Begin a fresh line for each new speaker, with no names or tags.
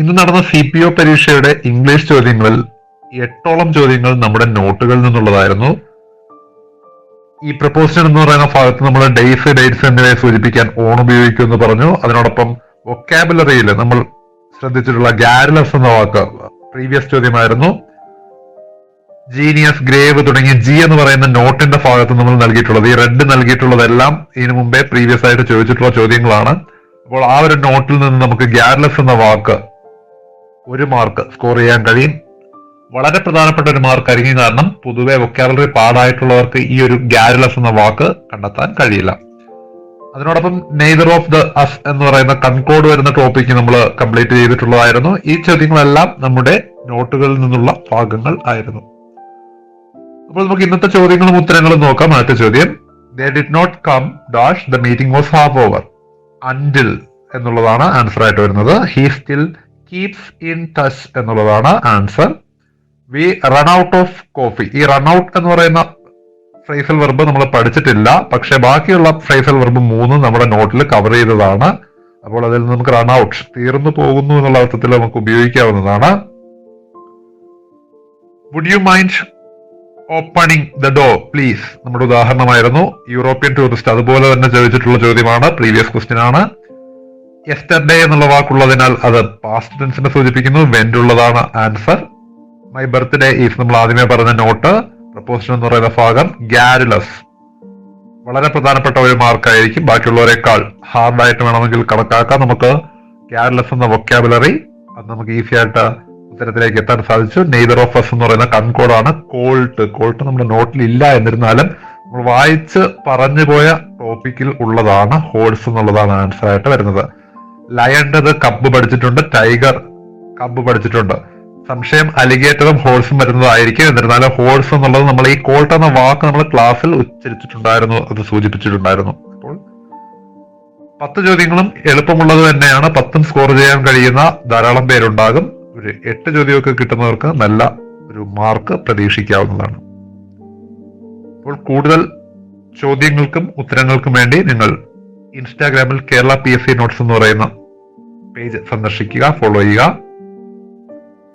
ഇന്ന് നടന്ന C P O പരീക്ഷയുടെ ഇംഗ്ലീഷ് ചോദ്യങ്ങളിൽ എട്ടോളം ചോദ്യങ്ങൾ നമ്മുടെ നോട്ടുകളിൽ നിന്നുള്ളതായിരുന്നു. ഈ പ്രപ്പോസിഷൻ എന്ന് പറയുന്ന ഭാഗത്ത് നമ്മൾ ഡേയ്സ് ഡേറ്റ്സ് എന്നിവയെ സൂചിപ്പിക്കാൻ ഓൺ ഉപയോഗിക്കുമെന്ന് പറഞ്ഞു. അതിനോടൊപ്പം വൊക്കാബുലറിയിൽ നമ്മൾ ശ്രദ്ധിച്ചിട്ടുള്ള ഗാരലസ് എന്ന വാക്ക് പ്രീവിയസ് ചോദ്യമായിരുന്നു. ജീനിയസ് ഗ്രേവ് തുടങ്ങിയ ജി എന്ന് പറയുന്ന നോട്ടിന്റെ ഭാഗത്ത് നമ്മൾ നൽകിയിട്ടുള്ളത്. ഈ റെഡ് നൽകിയിട്ടുള്ളതെല്ലാം ഇതിനു മുമ്പേ പ്രീവിയസ് ആയിട്ട് ചോദിച്ചിട്ടുള്ള ചോദ്യങ്ങളാണ്. അപ്പോൾ ആ ഒരു നോട്ടിൽ നിന്ന് നമുക്ക് ഗ്യാരലസ് എന്ന വാക്ക് ഒരു മാർക്ക് സ്കോർ ചെയ്യാൻ കഴിയും. വളരെ പ്രധാനപ്പെട്ട ഒരു മാർക്ക് ആയിരിക്കും കാരണം പൊതുവെ വൊക്കാബുലറി പാടായിട്ടുള്ളവർക്ക് ഈ ഒരു ഗ്യാരലസ് എന്ന വാക്ക് കണ്ടെത്താൻ കഴിയില്ല. അതിനോടൊപ്പം നെയ്തർ ഓഫ് ദ അസ് എന്ന് പറയുന്ന കൺകോഡ് വരുന്ന ടോപ്പിക്ക് നമ്മൾ കംപ്ലീറ്റ് ചെയ്തിട്ടുള്ളതായിരുന്നു. ഈ ചോദ്യങ്ങളെല്ലാം നമ്മുടെ നോട്ടുകളിൽ നിന്നുള്ള ഭാഗങ്ങൾ ആയിരുന്നു. അപ്പോൾ നമുക്ക് ഇന്നത്തെ ചോദ്യങ്ങളും ഉത്തരങ്ങളും നോക്കാം. അടുത്ത ചോദ്യം they did not come dash the meeting was half over until എന്നുള്ളതാണ് ആൻസർ ആയിട്ട് വരുന്നത്. He still keeps in touch എന്നുള്ളതാണ് answer. We run out of coffee. ഈ റൺ ഔട്ട് എന്ന് പറയുന്ന ഫ്രൈസൽ വെർബ് നമ്മൾ പഠിച്ചിട്ടില്ല. പക്ഷെ ബാക്കിയുള്ള ഫ്രൈസൽ വെർബ് മൂന്നും നമ്മുടെ നോട്ടിൽ കവർ ചെയ്തതാണ്. അപ്പോൾ അതിൽ നിന്ന് നമുക്ക് റൺ ഔട്ട് തീർന്നു പോകുന്നു എന്നുള്ള അർത്ഥത്തിൽ നമുക്ക് ഉപയോഗിക്കാവുന്നതാണ്. Would you mind opening the door please നമ്മുടെ ഉദാഹരണമായിരുന്നു യൂറോപ്യൻ ടൂറിസ്റ്റ് അതുപോലെ തന്നെ ചോദിച്ചിട്ടുള്ള ചോദ്യമാണ് പ്രീവിയസ് ക്വസ്റ്റ്യൻ ആണ്. യെസ്റ്റർഡേ എന്നുള്ള വാക്കുള്ളതിനാൽ അത് പാസ്റ്റ് ടെൻസിനെ സൂചിപ്പിക്കുന്നു. വെന്റുള്ളതാണ് ആൻസർ മൈ ബർത്ത്ഡേ ഈസ് നമ്മൾ ആദ്യമേ പറഞ്ഞ നോട്ട് പ്രപ്പോസിഷൻ എന്ന് പറയുന്ന ഭാഗം ഗാരുലസ് വളരെ പ്രധാനപ്പെട്ട ഒരു മാർക്കായിരിക്കും ബാക്കിയുള്ളവരെക്കാൾ ഹാർഡായിട്ട് വേണമെങ്കിൽ കണക്കാക്കാം. നമുക്ക് ഗാരുലസ് എന്ന വൊക്കാബുലറി അത് നമുക്ക് ഈസി ആയിട്ട് ഉത്തരത്തിലേക്ക് എത്താൻ സാധിച്ചു. നെയ്തർ ഓഫ് എസ് എന്ന് പറയുന്ന കൺകോഡാണ് കോൾട്ട് കോൾട്ട് നമ്മുടെ നോട്ടിൽ ഇല്ല. എന്നിരുന്നാലും നമ്മൾ വായിച്ച് പറഞ്ഞു പോയ ടോപ്പിക്കിൽ ഉള്ളതാണ്. ഹോൾസ് എന്നുള്ളതാണ് ആൻസർ ആയിട്ട് വരുന്നത്. ലയണ്ടത് കബ് പഠിച്ചിട്ടുണ്ട് ടൈഗർ കബ് പഠിച്ചിട്ടുണ്ട്. സംശയം അലിഗേറ്ററും ഹോഴ്സും വരുന്നതായിരിക്കും. എന്നിരുന്നാലും ഹോഴ്സ് എന്നുള്ളത് നമ്മൾ ഈ കോൾട്ട് എന്ന വാക്ക് നമ്മൾ ക്ലാസ്സിൽ ഉച്ചരിച്ചിട്ടുണ്ടായിരുന്നു അത് സൂചിപ്പിച്ചിട്ടുണ്ടായിരുന്നു. അപ്പോൾ പത്ത് ചോദ്യങ്ങളും എളുപ്പമുള്ളത് തന്നെയാണ്. പത്തും സ്കോർ ചെയ്യാൻ കഴിയുന്ന ധാരാളം പേരുണ്ടാകും. ഒരു എട്ട് ചോദ്യമൊക്കെ കിട്ടുന്നവർക്ക് നല്ല ഒരു മാർക്ക് പ്രതീക്ഷിക്കാവുന്നതാണ്. അപ്പോൾ കൂടുതൽ ചോദ്യങ്ങൾക്കും ഉത്തരങ്ങൾക്കും വേണ്ടി നിങ്ങൾ ഇൻസ്റ്റാഗ്രാമിൽ Kerala P S C notes എന്ന് പറയുന്ന പേജ് സന്ദർശിക്കുക ഫോളോ ചെയ്യുക.